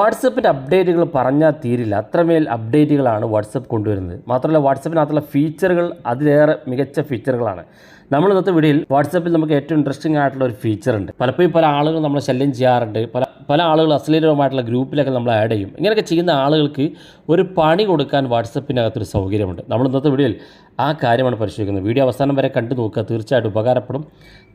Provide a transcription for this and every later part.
വാട്സപ്പിന്റെ അപ്ഡേറ്റുകൾ പറഞ്ഞാൽ തീരില്ല. അത്രമേൽ അപ്ഡേറ്റുകളാണ് വാട്സപ്പ് കൊണ്ടുവരുന്നത്. മാത്രമല്ല വാട്സപ്പിനകത്തുള്ള ഫീച്ചറുകൾ അതിലേറെ മികച്ച ഫീച്ചറുകളാണ് നമ്മൾ ഇന്നത്തെ വീഡിയോയിൽ വാട്സപ്പിൽ നമുക്ക് ഏറ്റവും ഇൻട്രസ്റ്റിംഗ് ആയിട്ടുള്ള ഒരു ഫീച്ചർ ഉണ്ട്. പലപ്പോഴും പല ആളുകൾ നമ്മളെ ശല്യം ചെയ്യാറുണ്ട്. പല പല ആളുകൾ അശ്ലീലമായിട്ടുള്ള ഗ്രൂപ്പിലൊക്കെ നമ്മൾ ആഡ് ചെയ്യും. ഇങ്ങനെയൊക്കെ ചെയ്യുന്ന ആളുകൾക്ക് ഒരു പണി കൊടുക്കാൻ വാട്സപ്പിനകത്തൊരു സൗകര്യമുണ്ട്. നമ്മൾ ഇന്നത്തെ വീഡിയോയിൽ ആ കാര്യമാണ് പരിശോധിക്കുന്നത്. വീഡിയോ അവസാനം വരെ കണ്ടു നോക്കുക. തീർച്ചയായിട്ടും ഉപകാരപ്പെടും.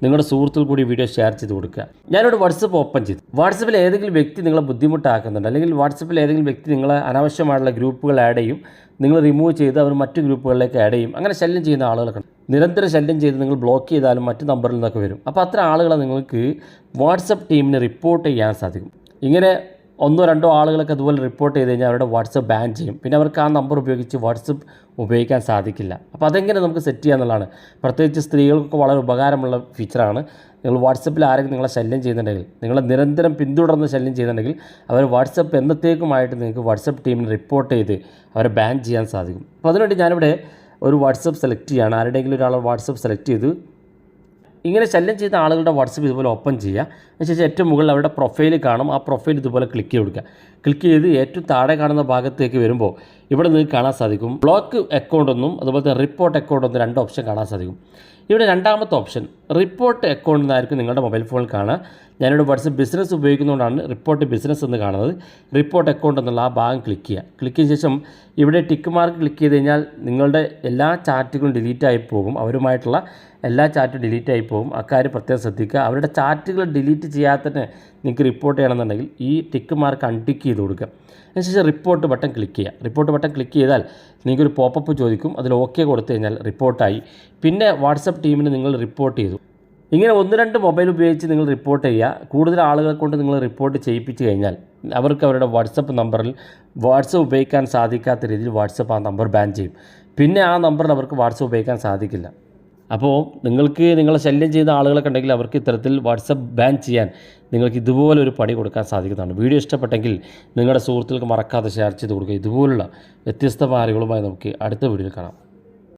നിങ്ങളുടെ സുഹൃത്തുക്കൾ കൂടി വീഡിയോ ഷെയർ ചെയ്ത് കൊടുക്കുക. ഞാനിവിടെ വാട്സപ്പ് ഓപ്പൺ ചെയ്തു. വാട്സപ്പിൽ ഏതെങ്കിലും വ്യക്തി നിങ്ങളെ ബുദ്ധിമുട്ടാക്കുന്നുണ്ട്. അല്ലെങ്കിൽ വാട്സപ്പിൽ ഏതെങ്കിലും വ്യക്തി നിങ്ങളെ അനാവശ്യമായിട്ടുള്ള ഗ്രൂപ്പുകൾ ആഡ് ചെയ്യും. നിങ്ങൾ റിമൂവ് ചെയ്ത് അവർ മറ്റു ഗ്രൂപ്പുകളിലേക്ക് ആഡ് ചെയ്യും. അങ്ങനെ ശല്യം ചെയ്യുന്ന ആളുകളൊക്കെ നിരന്തരം ശല്യം ചെയ്ത് നിങ്ങൾ ബ്ലോക്ക് ചെയ്താലും മറ്റു നമ്പറിൽ നിന്നൊക്കെ വരും. അപ്പോൾ അത്ര ആളുകളെ നിങ്ങൾക്ക് വാട്സപ്പ് ടീമിന് റിപ്പോർട്ട് ചെയ്യാൻ സാധിക്കും. ഇങ്ങനെ ഒന്നോ രണ്ടോ ആളുകളൊക്കെ അതുപോലെ റിപ്പോർട്ട് ചെയ്ത് കഴിഞ്ഞാൽ അവരുടെ വാട്സപ്പ് ബാൻ ചെയ്യും. പിന്നെ അവർക്ക് ആ നമ്പർ ഉപയോഗിച്ച് വാട്സപ്പ് ഉപയോഗിക്കാൻ സാധിക്കില്ല. അപ്പോൾ അതെങ്ങനെ നമുക്ക് സെറ്റ് ചെയ്യാന്നുള്ളതാണ് പ്രത്യേകിച്ച് സ്ത്രീകൾക്കൊക്കെ വളരെ ഉപകാരമുള്ള ഫീച്ചറാണ് നിങ്ങൾ വാട്സപ്പിൽ ആരെങ്കിലും നിങ്ങളെ ശല്യം ചെയ്യുന്നുണ്ടെങ്കിൽ നിങ്ങളെ നിരന്തരം പിന്തുടർന്ന് ശല്യം ചെയ്യുന്നുണ്ടെങ്കിൽ അവർ വാട്സപ്പ് എന്നത്തേക്കുമായിട്ട് നിങ്ങൾക്ക് വാട്സപ്പ് ടീമിന് റിപ്പോർട്ട് ചെയ്ത് അവരെ ബാൻ ചെയ്യാൻ സാധിക്കും. അപ്പോൾ അതിനുവേണ്ടി ഞാനിവിടെ ഒരു വാട്സപ്പ് സെലക്ട് ചെയ്യുകയാണ് ആരുടെയെങ്കിലും ഒരാൾ വാട്സപ്പ് സെലക്ട് ചെയ്ത് ഇങ്ങനെ ശല്യം ചെയ്ത ആളുകളുടെ വാട്സപ്പ് ഇതുപോലെ ഓപ്പൺ ചെയ്യുക. അതിനുശേഷം ഏറ്റവും മുകളിൽ അവരുടെ പ്രൊഫൈൽ കാണും. ആ പ്രൊഫൈൽ ഇതുപോലെ ക്ലിക്ക് ചെയ്ത് കൊടുക്കുക. ക്ലിക്ക് ചെയ്ത് ഏറ്റവും താഴെ കാണുന്ന ഭാഗത്തേക്ക് വരുമ്പോൾ ഇവിടെ നിങ്ങൾക്ക് കാണാൻ സാധിക്കും. ബ്ലോക്ക് അക്കൗണ്ട് ഒന്നും അതുപോലെ തന്നെ റിപ്പോർട്ട് അക്കൗണ്ട് ഒന്നും രണ്ട് ഓപ്ഷൻ കാണാൻ സാധിക്കും. ഇവിടെ രണ്ടാമത്തെ ഓപ്ഷൻ റിപ്പോർട്ട് അക്കൗണ്ട് എന്നായിരിക്കും നിങ്ങളുടെ മൊബൈൽ ഫോണിൽ കാണുക. ഞാനിവിടെ വാട്സപ്പ് ബിസിനസ് ഉപയോഗിക്കുന്നതുകൊണ്ടാണ് റിപ്പോർട്ട് ബിസിനസ് എന്ന് കാണുന്നത്. റിപ്പോർട്ട് അക്കൗണ്ട് എന്നുള്ള ആ ഭാഗം ക്ലിക്ക് ചെയ്യുക. ക്ലിക്ക് ചെയ്ത ശേഷം ഇവിടെ ടിക്ക് മാർക്ക് ക്ലിക്ക് ചെയ്ത് കഴിഞ്ഞാൽ നിങ്ങളുടെ എല്ലാ ചാറ്റുകളും ഡിലീറ്റ് ആയി പോകും. അവരുമായിട്ടുള്ള എല്ലാ ചാറ്റും ഡിലീറ്റ് ആയി പോകും. അക്കാര്യം പ്രത്യേകം ശ്രദ്ധിക്കുക. അവരുടെ ചാറ്റുകൾ ഡിലീറ്റ് ചെയ്യാതെ തന്നെ നിങ്ങൾക്ക് റിപ്പോർട്ട് ചെയ്യണമെന്നുണ്ടെങ്കിൽ ഈ ടിക്ക് മാർക്ക് അൺടിക്ക് ചെയ്ത് കൊടുക്കുക. അതിനുശേഷം റിപ്പോർട്ട് ബട്ടൺ ക്ലിക്ക് ചെയ്യുക. റിപ്പോർട്ട് ബട്ടൺ ക്ലിക്ക് ചെയ്താൽ നിങ്ങൾക്കൊരു പോപ്പപ്പ് ചോദിക്കും. അതിൽ ഓക്കെ കൊടുത്തു കഴിഞ്ഞാൽ റിപ്പോർട്ടായി പിന്നെ വാട്സപ്പ് ടീമിന് നിങ്ങൾ റിപ്പോർട്ട് ചെയ്തു. ഇങ്ങനെ ഒന്ന് രണ്ട് മൊബൈൽ ഉപയോഗിച്ച് നിങ്ങൾ റിപ്പോർട്ട് ചെയ്യുക. കൂടുതൽ ആളുകളെ കൊണ്ട് നിങ്ങൾ റിപ്പോർട്ട് ചെയ്യിപ്പിച്ച് കഴിഞ്ഞാൽ അവർക്ക് അവരുടെ വാട്സപ്പ് നമ്പറിൽ വാട്സപ്പ് ഉപയോഗിക്കാൻ സാധിക്കാത്ത രീതിയിൽ വാട്സപ്പ് ആ നമ്പർ ബാൻ ചെയ്യും. പിന്നെ ആ നമ്പറിൽ അവർക്ക് വാട്സപ്പ് ഉപയോഗിക്കാൻ സാധിക്കില്ല. അപ്പോൾ നിങ്ങൾക്ക് നിങ്ങളെ ശല്യം ചെയ്യുന്ന ആളുകളൊക്കെ ഉണ്ടെങ്കിൽ അവർക്ക് ഇത്തരത്തിൽ വാട്സപ്പ് ബാൻ ചെയ്യാൻ നിങ്ങൾക്ക് ഇതുപോലെ ഒരു പണി കൊടുക്കാൻ സാധിക്കുന്നതാണ്. വീഡിയോ ഇഷ്ടപ്പെട്ടെങ്കിൽ നിങ്ങളുടെ സുഹൃത്തുക്കൾക്ക് മറക്കാതെ ഷെയർ ചെയ്ത് കൊടുക്കുക. ഇതുപോലുള്ള വ്യത്യസ്ത അറിവുകളുമായി നമുക്ക് അടുത്ത വീഡിയോയിൽ കാണാം.